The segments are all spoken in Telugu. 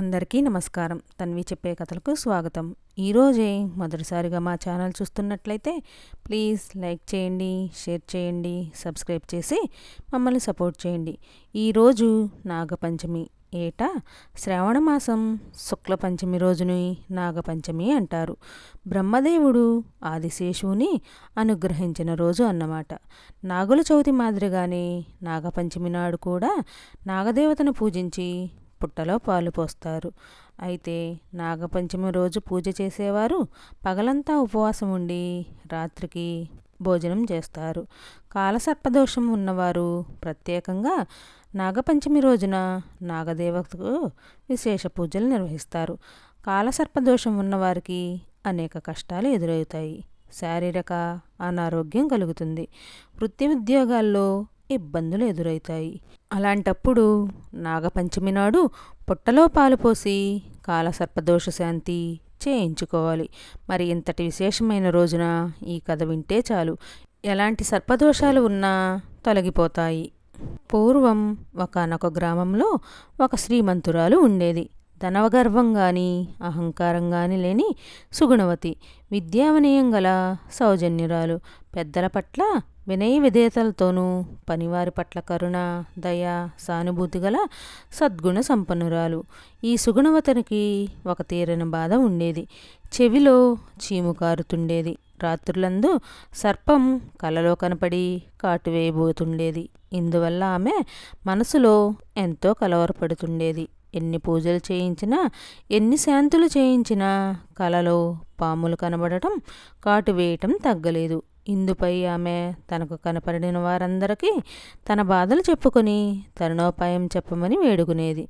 అందరికీ నమస్కారం. తన్వి చెప్పే కథలకు స్వాగతం. ఈరోజే మొదటిసారిగా మా ఛానల్ చూస్తున్నట్లయితే ప్లీజ్ లైక్ చేయండి షేర్ చేయండి సబ్స్క్రైబ్ చేసి మమ్మల్ని సపోర్ట్ చేయండి. ఈరోజు నాగపంచమి ఏటా శ్రావణ మాసం శుక్ల పంచమి రోజుని నాగపంచమి అంటారు. బ్రహ్మదేవుడు ఆదిశేషువుని అనుగ్రహించిన రోజు అన్నమాట. నాగుల చవితి మాదిరిగానే నాగపంచమి నాడు కూడా నాగదేవతను పూజించి పుట్టలో పాలు పోస్తారు. అయితే నాగపంచమి రోజు పూజ చేసేవారు పగలంతా ఉపవాసం ఉండి రాత్రికి భోజనం చేస్తారు. కాలసర్పదోషం ఉన్నవారు ప్రత్యేకంగా నాగపంచమి రోజున నాగదేవతకు విశేష పూజలు నిర్వహిస్తారు. కాలసర్పదోషం ఉన్నవారికి అనేక కష్టాలు ఎదురవుతాయి. శారీరక అనారోగ్యం కలుగుతుంది. వృత్తి ఉద్యోగాల్లో ఇబ్బందులు ఎదురవుతాయి అలాంటప్పుడు నాగపంచమి నాడు పుట్టలో పాలు పోసి కాలసర్పదోష శాంతి చేయించుకోవాలి. మరి ఇంతటి విశేషమైన రోజున ఈ కథ వింటే చాలు. ఎలాంటి సర్పదోషాలు ఉన్నా తొలగిపోతాయి. పూర్వం ఒకనొక గ్రామంలో ఒక శ్రీమంతురాలు ఉండేది. ధనవగర్వం గాని అహంకారం గాని లేని సుగుణవతి విద్యావినయం గల సౌజన్యురాలు. పెద్దల పట్ల వినయ విధేయతలతోనూ పనివారి పట్ల కరుణ దయ సానుభూతి గల సద్గుణ సంపన్నురాలు. ఈ సుగుణవతనికి ఒక తీరని బాధ ఉండేది. చెవిలో చీము కారుతుండేది. రాత్రులందు సర్పం కలలో కనపడి కాటు వేయబోతుండేది. ఇందువల్ల ఆమె మనసులో ఎంతో కలవరపడుతుండేది. ఎన్ని పూజలు చేయించినా ఎన్ని శాంతులు చేయించినా కలలో పాములు కనబడటం కాటు వేయటం తగ్గలేదు. ఇందుపై ఆమె తనకు కనపడిన వారందరికీ తన బాధలు చెప్పుకొని తరుణోపాయం చెప్పమని వేడుకునేది.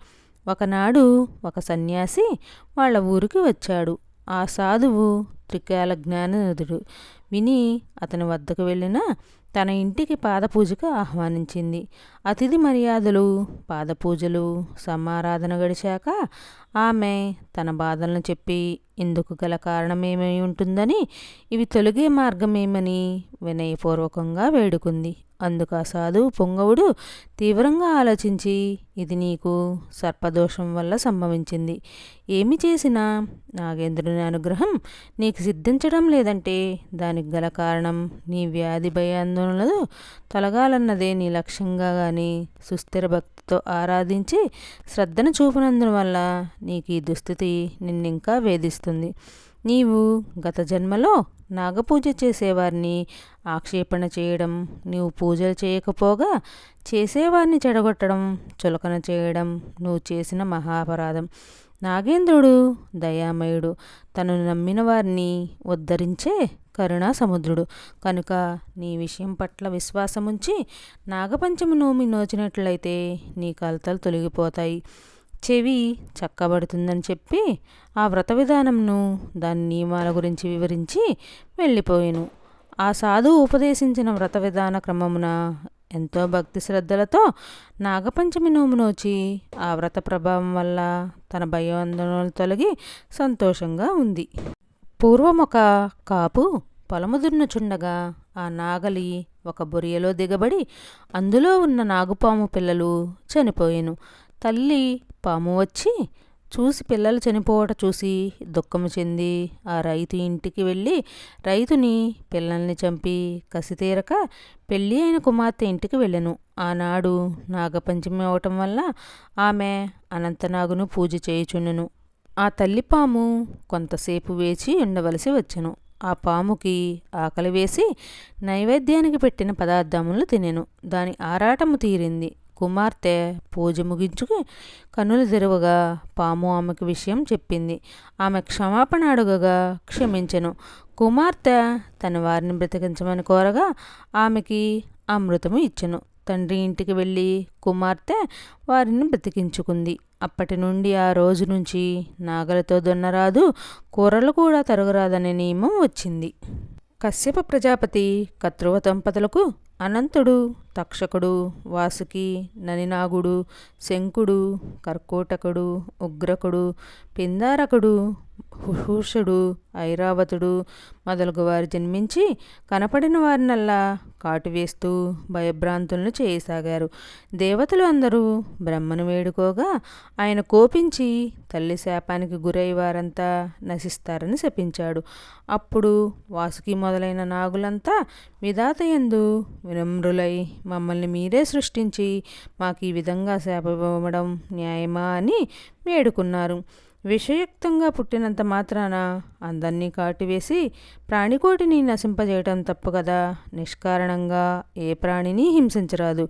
ఒకనాడు ఒక సన్యాసి వాళ్ళ ఊరికి వచ్చాడు. ఆ సాధువు త్రికాల జ్ఞాననుదుడు విని అతని వద్దకు వెళ్ళిన తన ఇంటికి పాదపూజకు ఆహ్వానించింది. అతిథి మర్యాదలు పాదపూజలు సమారాధన గడిచాక ఆమె తన బాధలను చెప్పి ఇందుకు గల కారణమేమై ఉంటుందని ఇవి తొలగే మార్గమేమని వినయపూర్వకంగా వేడుకుంది. అందుకు ఆ సాధువు పొంగవుడు తీవ్రంగా ఆలోచించి ఇది నీకు సర్పదోషం వల్ల సంభవించింది. ఏమి చేసినా నాగేంద్రుని అనుగ్రహం నీకు సిద్ధించడం లేదంటే దానికి గల కారణం నీ వ్యాధి భయాందోళనలు తొలగాలన్నదే నీ లక్ష్యంగా కానీ సుస్థిర భక్తితో ఆరాధించి శ్రద్ధను చూపినందున వల్ల నీకు ఈ దుస్థితి నిన్నింకా వేధిస్తుంది. నీవు గత జన్మలో నాగపూజ చేసేవారిని ఆక్షేపణ చేయడం నీవు పూజలు చేయకపోగా చేసేవారిని చెడగొట్టడం చులకన చేయడం నువ్వు చేసిన మహాపరాధం. నాగేంద్రుడు దయామయుడు. తను నమ్మిన వారిని ఉద్ధరించే కరుణా సముద్రుడు కనుక నీ విషయం పట్ల విశ్వాసముంచి నాగపంచమి నోమి నోచినట్లయితే నీ కలతలు తొలగిపోతాయి. చెవి చక్కబడుతుందని చెప్పి ఆ వ్రత విధానంను దాని నియమాల గురించి వివరించి వెళ్ళిపోయాను. ఆ సాధువు ఉపదేశించిన వ్రత విధాన క్రమమున ఎంతో భక్తి శ్రద్ధలతో నాగపంచమి నోము నోచి ఆ వ్రత ప్రభావం వల్ల తన భయాందోళనలు తొలగి సంతోషంగా ఉంది. పూర్వం ఒక కాపు పొలము దున్నుచుండగా ఆ నాగలి ఒక బొరియలో దిగబడి అందులో ఉన్న నాగుపాము పిల్లలు చనిపోయాను. తల్లి పాము వచ్చి చూసి పిల్లలు చనిపోవట చూసి దుఃఖం చెంది ఆ రైతు ఇంటికి వెళ్ళి రైతుని పిల్లల్ని చంపి కసితీరక పెళ్ళి అయిన కుమార్తె ఇంటికి వెళ్ళెను. ఆనాడు నాగపంచమి అవటం వల్ల ఆమె అనంతనాగును పూజ చేయుచుండెను. ఆ తల్లి పాము కొంతసేపు వేచి ఉండవలసి వచ్చెను. ఆ పాముకి ఆకలి వేసి నైవేద్యానికి పెట్టిన పదార్థములు తినెను. దాని ఆరాటము తీరింది. కుమార్తె పూజ ముగించుకు కనులు తెరవగా పాము ఆమెకు విషయం చెప్పింది. ఆమె క్షమాపణ అడుగగా క్షమించెను. కుమార్తె తన వారిని బ్రతికించమని కోరగా ఆమెకి అమృతము ఇచ్చను. తండ్రి ఇంటికి వెళ్ళి కుమార్తె వారిని బ్రతికించుకుంది. అప్పటి నుండి ఆ రోజు నుంచి నాగలతో దున్నరాదు కూరలు కూడా తరగరాదనే నియమం వచ్చింది. కశ్యప ప్రజాపతి కత్రువ దంపతులకు అనంతుడు తక్షకుడు వాసుకి ననినాగుడు శంకుడు కర్కోటకుడు ఉగ్రకుడు పిందారకుడు హుషుడు ఐరావతుడు మొదలగు వారు జన్మించి కనపడిన వారినల్లా కాటు వేస్తూ భయభ్రాంతులను చేయసాగారు. దేవతలు అందరూ బ్రహ్మను వేడుకోగా ఆయన కోపించి తల్లి శాపానికి గురై వారంతా నశిస్తారని శపించాడు. అప్పుడు వాసుకి మొదలైన నాగులంతా విధాతయందు వినమ్రులై మమ్మల్ని మీరే సృష్టించి మాకు ఈ విధంగా శాపమివ్వడం న్యాయమా అని వేడుకున్నారు. విషయుక్తంగా పుట్టినంత మాత్రాన అందరినీ కాటివేసి ప్రాణికోటిని నశింపజేయటం తప్పు కదా. నిష్కారణంగా ఏ ప్రాణిని హింసించరాదు.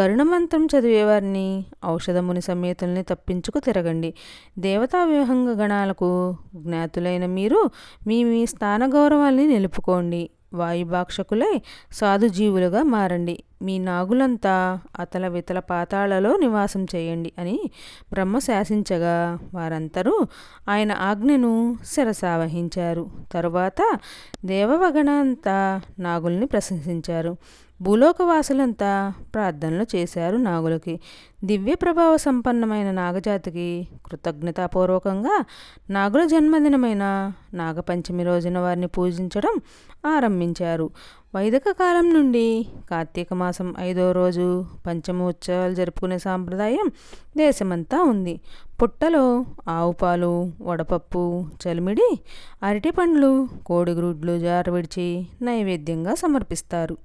గరుణమంత్రం చదివేవారిని ఔషధముని సమేతుల్ని తప్పించుకు తిరగండి. దేవతా విహంగ గణాలకు జ్ఞాతులైన మీరు మీ మీ స్థాన గౌరవాల్ని నిలుపుకోండి. వాయుభాక్షకులై సాధుజీవులుగా మారండి. మీ నాగులంతా అతల వితల పాతాళలో నివాసం చేయండి అని బ్రహ్మ శాసించగా వారందరూ ఆయన ఆజ్ఞను శిరసావహించారు. తరువాత దేవవగణ అంతా నాగుల్ని ప్రశంసించారు. భూలోకవాసులంతా ప్రార్థనలు చేశారు నాగులకి. దివ్య ప్రభావ సంపన్నమైన నాగజాతికి కృతజ్ఞతాపూర్వకంగా నాగుల జన్మదినమైన నాగపంచమి రోజున వారిని పూజించడం ఆరంభించారు. వైదిక కాలం నుండి కార్తీక మాసం ఐదో రోజు పంచమ ఉత్సవాలు జరుపుకునే సాంప్రదాయం దేశమంతా ఉంది. పుట్టలో ఆవు పాలు వడపప్పు చలిమిడి అరటిపండ్లు కోడిగ్రుడ్లు జారవిడిచి నైవేద్యంగా సమర్పిస్తారు.